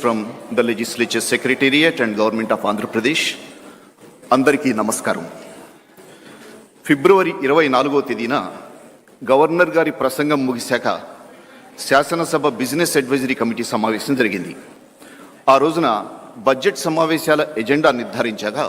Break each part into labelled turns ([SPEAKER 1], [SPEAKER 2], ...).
[SPEAKER 1] From the legislature secretariat and government of Andhra Pradesh అందరికీ నమస్కారం. ఫిబ్రవరి ఇరవై నాలుగో తేదీన గవర్నర్ గారి ప్రసంగం ముగిశాక శాసనసభ బిజినెస్ అడ్వైజరీ కమిటీ సమావేశం జరిగింది. ఆ రోజున బడ్జెట్ సమావేశాల ఎజెండా నిర్ధారించగా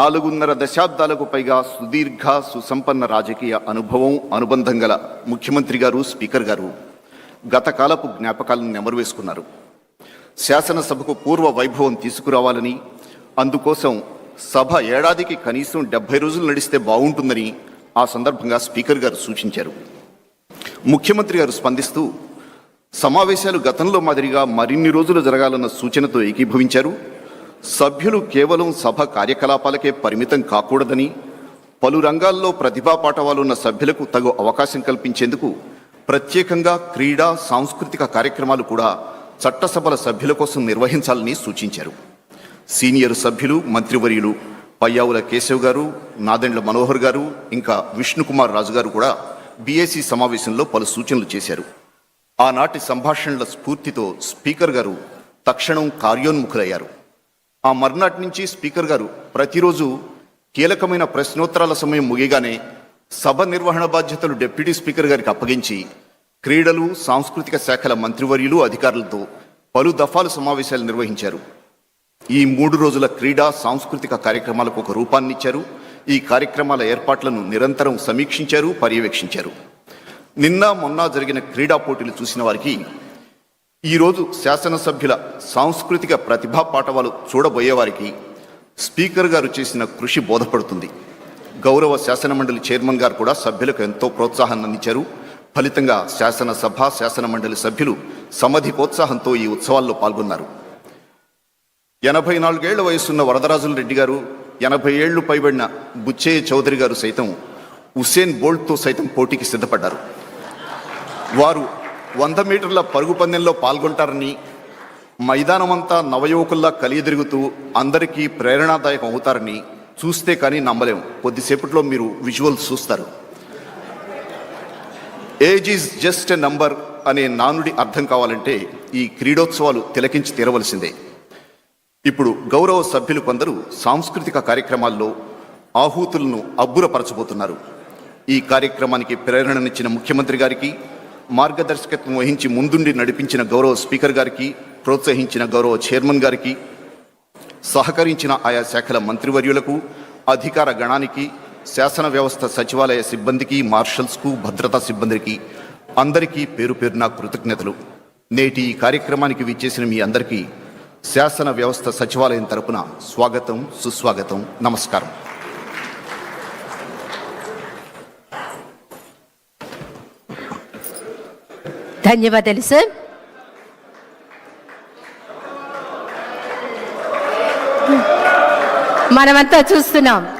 [SPEAKER 1] నాలుగున్నర దశాబ్దాలకు పైగా సుదీర్ఘ సుసంపన్న రాజకీయ అనుభవం అనుబంధం గల ముఖ్యమంత్రి గారు స్పీకర్ గారు గత కాలపు జ్ఞాపకాలను నెమరువేసుకున్నారు. శాసనసభకు పూర్వ వైభవం తీసుకురావాలని అందుకోసం సభ ఏడాదికి కనీసం డెబ్బై రోజులు నడిస్తే బాగుంటుందని ఆ సందర్భంగా స్పీకర్ గారు సూచించారు. ముఖ్యమంత్రి గారు స్పందిస్తూ సమావేశాలు గతంలో మాదిరిగా మరిన్ని రోజులు జరగాలన్న సూచనతో ఏకీభవించారు. సభ్యులు కేవలం సభ కార్యకలాపాలకే పరిమితం కాకూడదని పలు రంగాల్లో ప్రతిభా పాఠవాలున్న సభ్యులకు తగు అవకాశం కల్పించేందుకు ప్రత్యేకంగా క్రీడా సాంస్కృతిక కార్యక్రమాలు కూడా చట్టసభల సభ్యుల కోసం నిర్వహించాలని సూచించారు. సీనియర్ సభ్యులు మంత్రివర్యులు పయ్యావుల కేశవ్ గారు నాదెండ్ల మనోహర్ గారు ఇంకా విష్ణుకుమార్ రాజు గారు కూడా బీఏసీ సమావేశంలో పలు సూచనలు చేశారు. ఆనాటి సంభాషణల స్ఫూర్తితో స్పీకర్ గారు తక్షణం కార్యోన్ముఖులయ్యారు. ఆ మర్నాటి నుంచి స్పీకర్ గారు ప్రతిరోజు కీలకమైన ప్రశ్నోత్తరాల సమయం ముగియగానే సభ నిర్వహణ బాధ్యతలు డిప్యూటీ స్పీకర్ గారికి అప్పగించి క్రీడలు సాంస్కృతిక శాఖల మంత్రివర్యులు అధికారులతో పలు దఫాలు సమావేశాలు నిర్వహించారు. ఈ మూడు రోజుల క్రీడా సాంస్కృతిక కార్యక్రమాలకు ఒక రూపాన్నిచ్చారు. ఈ కార్యక్రమాల ఏర్పాట్లను నిరంతరం సమీక్షించారు పర్యవేక్షించారు. నిన్న మొన్న జరిగిన క్రీడా పోటీలు చూసిన వారికి ఈరోజు శాసనసభ్యుల సాంస్కృతిక ప్రతిభా పాఠవాలు చూడబోయే వారికి స్పీకర్ గారు చేసిన కృషి బోధపడుతుంది. గౌరవ శాసనమండలి చైర్మన్ గారు కూడా సభ్యులకు ఎంతో ప్రోత్సాహాన్ని అందించారు. ఫలితంగా శాసనసభ శాసనమండలి సభ్యులు సమధికోత్సాహంతో ఈ ఉత్సవాల్లో పాల్గొన్నారు. ఎనభై నాలుగేళ్ళ వయసున్న వరదరాజుల రెడ్డి గారు ఎనభై ఏళ్ళు పైబడిన బుచ్చయ్య చౌదరి గారు సైతం హుస్సేన్ బోల్ట్తో సైతం పోటీకి సిద్ధపడ్డారు. వారు వంద మీటర్ల పరుగు పందెంలో పాల్గొంటారని మైదానమంతా నవయువకుల్లా కలియదిరుగుతూ అందరికీ ప్రేరణాదాయకం అవుతారని చూస్తే కానీ నమ్మలేం. కొద్దిసేపట్లో మీరు విజువల్స్ చూస్తారు. Age is just a number అనే నానుడి అర్థం కావాలంటే ఈ క్రీడోత్సవాలు తిలకించి తీరవలసిందే. ఇప్పుడు గౌరవ సభ్యులు కొందరు సాంస్కృతిక కార్యక్రమాల్లో ఆహూతులను అబ్బురపరచబోతున్నారు. ఈ కార్యక్రమానికి ప్రేరణనిచ్చిన ముఖ్యమంత్రి గారికి మార్గదర్శకత్వం వహించి ముందుండి నడిపించిన గౌరవ స్పీకర్ గారికి ప్రోత్సహించిన గౌరవ చైర్మన్ గారికి సహకరించిన ఆయా శాఖల మంత్రివర్యులకు అధికార గణానికి శాసన వ్యవస్థ సచివాలయ సిబ్బందికి మార్షల్స్కు భద్రతా సిబ్బందికి అందరికీ పేరు పేరున కృతజ్ఞతలు. నేటి ఈ కార్యక్రమానికి విచ్చేసిన మీ అందరికీ శాసన వ్యవస్థ సచివాలయం తరపున స్వాగతం సుస్వాగతం నమస్కారం.
[SPEAKER 2] ధన్యవాదాలు సార్. మనమంతా చూస్తున్నాం.